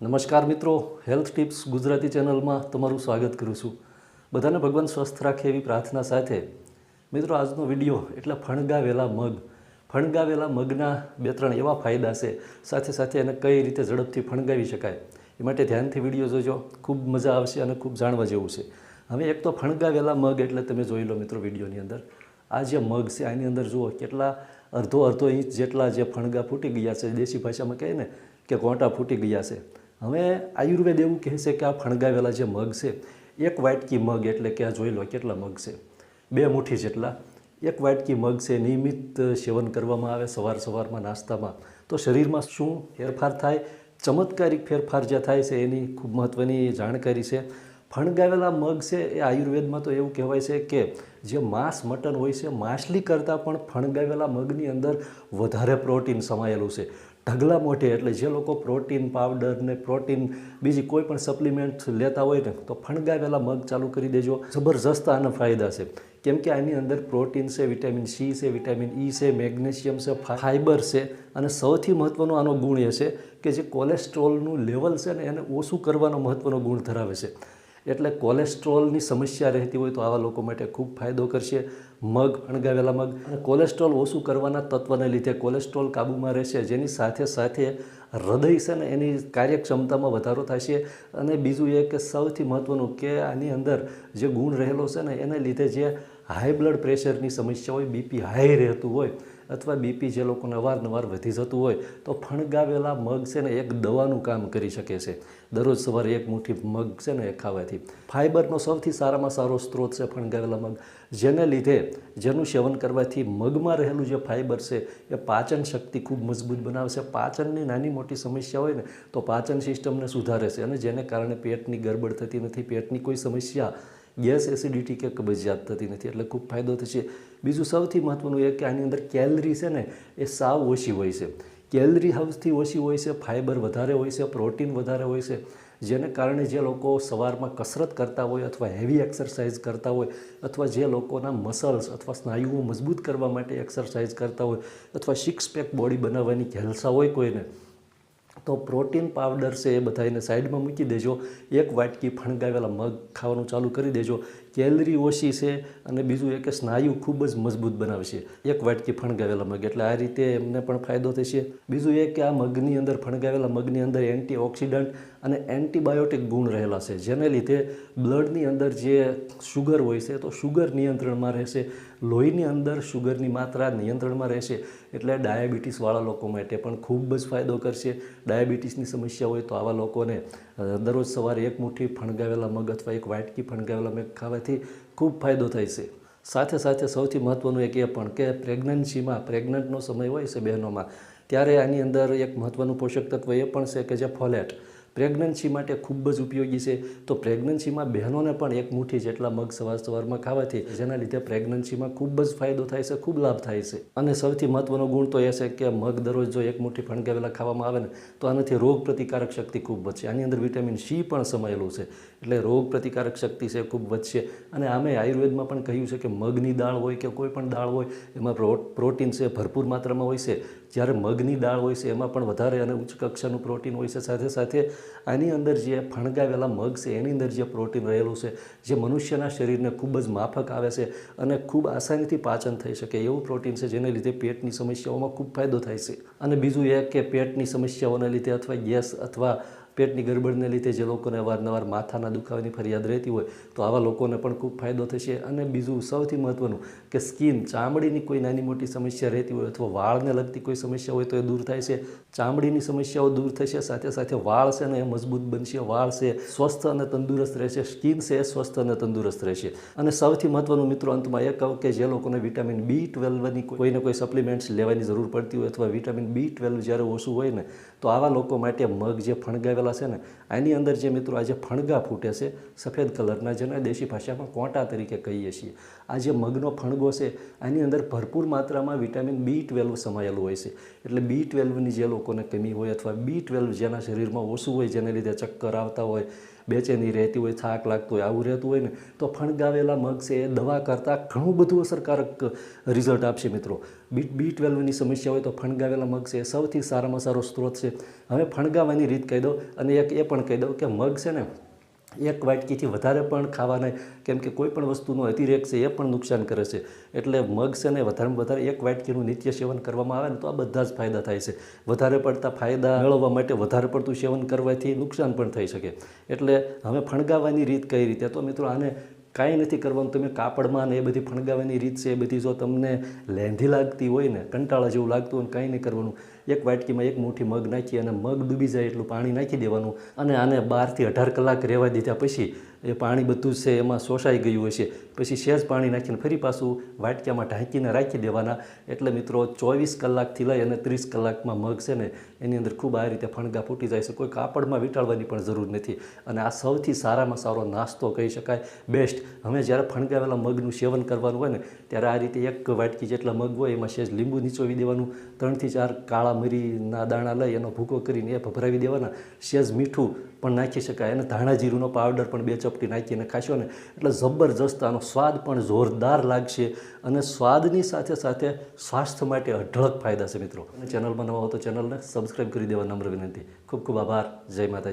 નમસ્કાર મિત્રો health tips Gujarati ચેનલમાં તમારું સ્વાગત કરું છું. બધાને ભગવાન સ્વસ્થ રાખે એવી પ્રાર્થના સાથે મિત્રો, આજનો વીડિયો એટલે ફણગાવેલા મગ. ફણગાવેલા મગના બે ત્રણ એવા ફાયદા છે, સાથે સાથે એને કઈ રીતે ઝડપથી ફણગાવી શકાય એ માટે ધ્યાનથી વીડિયો જોજો. ખૂબ મજા આવશે અને ખૂબ જાણવા જેવું છે. હવે એક તો ફણગાવેલા મગ એટલે તમે જોઈ લો મિત્રો વિડીયોની અંદર. આ જે મગ છે, આની અંદર જુઓ કેટલા અડધો અડધો ઇંચ જેટલા જે ફણગા ફૂટી ગયા છે. દેશી ભાષામાં કહે ને કે કોંટા ફૂટી ગયા છે. હવે આયુર્વેદ એવું કહે છે કે આ ફણગાવેલા જે મગ છે, એક વાટકી મગ એટલે કે આ જોઈ લો કેટલા મગ છે, બે મુઠ્ઠી જેટલા, એક વાટકી મગ છે, નિયમિત સેવન કરવામાં આવે સવાર સવારમાં નાસ્તામાં. તો શરીરમાં શું ફેરફાર થાય? ચમત્કારિક ફેરફાર જે થાય છે એની ખૂબ મહત્ત્વની જાણકારી છે. ફણગાવેલા મગ છે એ આયુર્વેદમાં તો એવું કહેવાય છે કે જે માંસ, મટન હોય છે, માછલી કરતાં પણ ફણગાવેલા મગની અંદર વધારે પ્રોટીન સમાયેલું છે. ઢગલા મોઢે, એટલે જે લોકો પ્રોટીન પાવડર ને પ્રોટીન બીજી કોઈ પણ સપ્લિમેન્ટ લેતા હોય ને, તો ફણગાવેલા મગ ચાલુ કરી દેજો. જબરજસ્ત આના ફાયદા છે. કેમ કે આની અંદર પ્રોટીન છે વિટામિન સી છે વિટામિન ઈ છે, મેગ્નેશિયમ છે ફાઇબર છે, અને સૌથી મહત્ત્વનો આનો ગુણ એ છે કે જે કોલેસ્ટ્રોલનું લેવલ છે ને, એને ઓછું કરવાનો મહત્ત્વનો ગુણ ધરાવે છે. એટલે કોલેસ્ટ્રોલની સમસ્યા રહેતી હોય તો આવા લોકો માટે ખૂબ ફાયદો કરશે. મગ, અણગાવેલા મગ. અને કોલેસ્ટ્રોલ ઓછું કરવાના તત્વને લીધે કોલેસ્ટ્રોલ કાબૂમાં રહેશે, જેની સાથે સાથે હૃદય છે ને એની કાર્યક્ષમતામાં વધારો થશે. અને બીજું એ કે સૌથી મહત્ત્વનું કે આની અંદર જે ગુણ રહેલો છે ને એને લીધે જે હાઈ બ્લડ પ્રેશરની સમસ્યા હોય બીપી હાઈ રહેતું હોય અથવા બીપી જે લોકોને અવારનવાર વધી જતું હોય, તો ફણગાવેલા મગ છે ને એક દવાનું કામ કરી શકે છે. દરરોજ સવારે એક મુઠ્ઠી મગ છે ને એ ખાવાથી. ફાઇબરનો સૌથી સારામાં સારો સ્ત્રોત છે ફણગાવેલા મગ. જેને લીધે જેનું સેવન કરવાથી મગમાં રહેલું જે ફાઇબર છે, એ પાચન શક્તિ ખૂબ મજબૂત બનાવશે પાચનની નાની મોટી સમસ્યા હોય ને, તો પાચન સિસ્ટમને સુધારે છે અને જેને કારણે પેટની ગરબડ થતી નથી, પેટની કોઈ સમસ્યા ગેસ એસિડિટી કે કબજિયાત થતી નથી. એટલે ખૂબ ફાયદો થશે. બીજું સૌથી મહત્ત્વનું એ કે આની અંદર કેલરી છે ને, એ સાવ ઓછી હોય છે. કેલરી હાઉસથી ઓછી હોય છે ફાઇબર વધારે હોય છે, પ્રોટીન વધારે હોય છે. જેને કારણે જે લોકો સવારમાં કસરત કરતા હોય અથવા હેવી એક્સરસાઇઝ કરતા હોય, અથવા જે લોકોના મસલ્સ અથવા સ્નાયુઓ મજબૂત કરવા માટે એક્સરસાઇઝ કરતા હોય, અથવા સિક્સ પેક બોડી બનાવવાની ઘેલસા હોય કોઈને તો પ્રોટીન પાવડર છે એ બધા એને સાઈડમાં મૂકી દેજો. એક વાટકી ફણગાવેલા મગ ખાવાનું ચાલુ કરી દેજો. કેલરી ઓછી છે અને બીજું એ કે સ્નાયુ ખૂબ જ મજબૂત બનાવશે એક વાટકી ફણગાવેલા મગ એટલે આ રીતે એમને પણ ફાયદો થશે. બીજું એ કે આ મગની અંદર ફણગાવેલા મગની અંદર એન્ટીઓક્સિડન્ટ અને એન્ટીબાયોટિક ગુણ રહેલા છે. જેને લીધે બ્લડની અંદર જે શુગર હોય છે તો શુગર નિયંત્રણમાં રહેશે. લોહીની અંદર શુગરની માત્રા નિયંત્રણમાં રહેશે. એટલે ડાયાબિટીસવાળા લોકો માટે પણ ખૂબ જ ફાયદો કરશે. ડાયાબિટીસની સમસ્યા હોય તો આવા લોકોને દરરોજ સવારે એક મુઠ્ઠી ફણગાવેલા મગ અથવા એક વાટકી ફણગાવેલા મગ ખાવાથી ખૂબ ફાયદો થાય છે. સાથે સાથે સૌથી મહત્ત્વનું એક એ પણ કે પ્રેગ્નન્સીમાં, પ્રેગ્નન્ટનો સમય હોય છે બહેનોમાં, ત્યારે આની અંદર એક મહત્ત્વનું પોષક તત્વ એ પણ છે કે જે ફોલેટ. પ્રેગ્નન્સી માટે ખૂબ જ ઉપયોગી છે. તો પ્રેગ્નન્સીમાં બહેનોને પણ એક મુઠ્ઠી જેટલા મગ સવાર સવારમાં ખાવાથી જેના લીધે પ્રેગ્નન્સીમાં ખૂબ જ ફાયદો થાય છે, ખૂબ લાભ થાય છે. અને સૌથી મહત્ત્વનો ગુણ તો એ છે કે મગ દરરોજ જો એક મુઠ્ઠી ફણગાવેલા ખાવામાં આવે ને, તો આનાથી રોગ પ્રતિકારક શક્તિ ખૂબ વધશે. આની અંદર વિટામિન સી પણ સમાયેલું છે. એટલે રોગ પ્રતિકારક શક્તિ છે ખૂબ વધશે. અને આમે આયુર્વેદમાં પણ કહ્યું છે કે મગની દાળ હોય કે કોઈ પણ દાળ હોય, એમાં પ્રોટીન છે, ભરપૂર માત્રામાં હોય છે. જ્યારે મગની દાળ હોય છે, એમાં પણ વધારે અને ઉચ્ચ કક્ષાનું પ્રોટીન હોય છે. સાથે સાથે આની અંદર જે ફણગાવેલા મગ છે, એની અંદર જે પ્રોટીન રહેલું છે, જે મનુષ્યના શરીરને ખૂબ જ માફક આવે છે અને ખૂબ આસાનીથી પાચન થઈ શકે એવું પ્રોટીન છે, જેને લીધે પેટની સમસ્યાઓમાં ખૂબ ફાયદો થાય છે. અને બીજું એ કે પેટની સમસ્યાઓને લીધે અથવા ગેસ અથવા પેટની ગરબડને લીધે જે લોકોને અવારનવાર માથાના દુખાવાની ફરિયાદ રહેતી હોય, તો આવા લોકોને પણ ખૂબ ફાયદો થશે. અને બીજું સૌથી મહત્ત્વનું કે સ્કિન ચામડીની કોઈ નાની મોટી સમસ્યા રહેતી હોય અથવા વાળને લગતી કોઈ સમસ્યા હોય તો એ દૂર થાય છે. ચામડીની સમસ્યાઓ દૂર થશે, સાથે સાથે વાળ છે ને એ મજબૂત બનશે, વાળ છે સ્વસ્થ અને તંદુરસ્ત રહેશે, સ્કિન છે એ સ્વસ્થ અને તંદુરસ્ત રહેશે. અને સૌથી મહત્ત્વનું મિત્રો અંતમાં એ કહું કે જે લોકોને વિટામિન બી ટ્વેલ્વની કોઈને કોઈ સપ્લિમેન્ટ્સ લેવાની જરૂર પડતી હોય અથવા વિટામિન બી ટ્વેલ્વ જ્યારે ઓછું હોય ને, તો આવા લોકો માટે મગ જે ફણગાવેલા છે ને, આની અંદર જે મિત્રો આજે ફણગા ફૂટે છે, સફેદ કલરના જેને દેશી ભાષામાં કોંટા તરીકે કહીએ છીએ. આ જે મગનો ફણગો છે, આની અંદર ભરપૂર માત્રામાં વિટામિન બી ટ્વેલ્વ સમાયેલું હોય છે. એટલે બી ટ્વેલ્વની જે લોકોને કમી હોય અથવા બી ટ્વેલ્વ જેના શરીરમાં ઓછું હોય, જેને લીધે ચક્કર આવતા હોય બેચેની રહેતી હોય, થાક લાગતો હોય, આવું રહેતું હોય ને, તો ફણગાવેલા મગ છે એ દવા કરતાં ઘણું બધું અસરકારક રિઝલ્ટ આપશે મિત્રો. બી બી ટ્વેલ્વની સમસ્યા હોય તો ફણગાવેલા મગ છે એ સૌથી સારામાં સારો સ્ત્રોત છે. હવે ફણગાવાની રીત કહી દઉં અને એક એ પણ કહી દઉં કે મગ છે ને એક વાટકીથી વધારે પણ ખાવાના, કેમ કે કોઈ પણ વસ્તુનો અતિરેક છે એ પણ નુકસાન કરે છે. એટલે મગ છે ને વધારેમાં વધારે એક વાટકીનું નિત્ય સેવન કરવામાં આવે ને તો આ બધા જ ફાયદા થાય છે. વધારે પડતા ફાયદા મેળવવા માટે વધારે પડતું સેવન કરવાથી નુકસાન પણ થઈ શકે. એટલે હવે ફણગાવવાની રીત કઈ રીતે? તો મિત્રો આને કાંઈ નથી કરવાનું. તમે કાપડમાં ને એ બધી ફણગાવવાની રીત છે એ બધી જો તમને લેંધી લાગતી હોય ને, કંટાળા જેવું લાગતું હોય કાંઈ નહીં કરવાનું. એક વાટકીમાં એક મુઠ્ઠી મગ નાખી અને મગ ડૂબી જાય એટલું પાણી નાખી દેવાનું અને આને બારથી અઢાર કલાક રહેવા દીધા પછી એ પાણી બધું છે એમાં શોષાઈ ગયું હશે. પછી સહેજ પાણી નાખીને ફરી પાછું વાટક્યામાં ઢાંકીને રાખી દેવાના. એટલે મિત્રો ચોવીસ કલાકથી લઈ અને ત્રીસ કલાકમાં મગ છે ને એની અંદર ખૂબ આ રીતે ફણગા ફૂટી જાય છે. કોઈ કાપડમાં વીંટાળવાની પણ જરૂર નથી. અને આ સૌથી સારામાં સારો નાસ્તો કહી શકાય. બેસ્ટ. હવે જ્યારે ફણગાવેલા મગનું સેવન કરવાનું હોય ને, ત્યારે આ રીતે એક વાટકી જેટલા મગ હોય એમાં સેજ લીંબુ નીચોવી દેવાનું. ત્રણથી ચાર કાળા મરીના દાણા લઈ એનો ભૂકો કરીને એ ભભરાવી દેવાના. સેજ મીઠું પણ નાખી શકાય અને ધાણા જીરુંનો પાવડર પણ બે ચપટી નાખીને ખાશો ને. એટલે જબરજસ્ત આનો સ્વાદ પણ જોરદાર લાગશે અને સ્વાદની સાથે સાથે સ્વાસ્થ્ય માટે અઢળક ફાયદા છે મિત્રો. અને ચેનલમાં નવા હો તો ચેનલને સબસ્ક્રાઈબ કરી દેવા નમ્ર વિનંતી. ખૂબ ખૂબ આભાર. જય માતાજી.